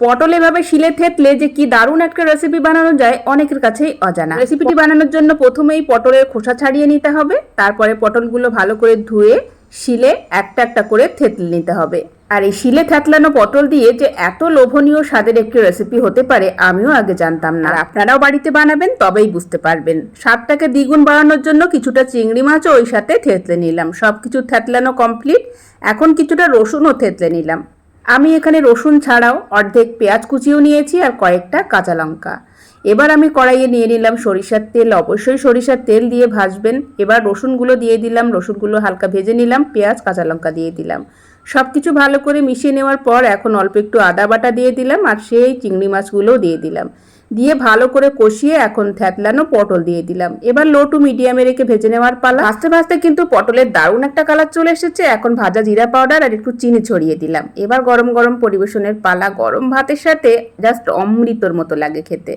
পটল এভাবে শিলে থেতলে যে কি দারুণ একটা রেসিপি বানানো যায়, অনেকের কাছেই অজানা। রেসিপিটি বানানোর জন্য প্রথমেই পটলের খোসা ছাড়িয়ে নিতে হবে, তারপরে পটলগুলো ভালো করে ধুয়ে, শিলে একটা একটা করে থেতলে নিতে হবে। আর এই শিলে থেতলানো পটল দিয়ে যে এত লোভনীয় স্বাদের একটি রেসিপি হতে পারে, আমিও আগে জানতাম না। আপনারাও বাড়িতে বানাবেন, তবেই বুঝতে পারবেন। স্বাদটাকে দ্বিগুণ বাড়ানোর জন্য কিছুটা চিংড়ি মাছও ওই সাথে থেতলে নিলাম। সব কিছু থেতলানো কমপ্লিট এখন কিছুটা রসুনও থেতলে নিলাম। আমি এখানে রসুন ছাড়াও অর্ধেক পেঁয়াজ কুচিও নিয়েছি আর কয়েকটা কাঁচা লঙ্কা। এবার আমি কড়াইয়ে নিয়ে নিলাম সরিষার তেল। অবশ্যই সরিষার তেল দিয়ে ভাজবেন। এবার রসুনগুলো দিয়ে দিলাম। রসুনগুলো হালকা ভেজে নিলাম। পেঁয়াজ, কাঁচা লঙ্কা দিয়ে দিলাম। সব কিছু ভালো করে মিশিয়ে নেওয়ার পর এখন অল্প একটু আদা বাটা দিয়ে দিলাম আর সেই চিংড়ি মাছগুলোও দিয়ে দিলাম। দিয়ে ভালো করে কষিয়ে এখন থ্যাতলানো পটল দিয়ে দিলাম। এবার লো টু মিডিয়ামে রেখে ভেজে নেওয়ার পালা। ভাজতে ভাজতে কিন্তু পটলের দারুণ একটা কালার চলে এসেছে। এখন ভাজা জিরা পাউডার আর একটু চিনি ছড়িয়ে দিলাম। এবার গরম গরম পরিবেশনের পালা, গরম ভাতের সাথে জাস্ট অমৃতর মতো লাগে খেতে।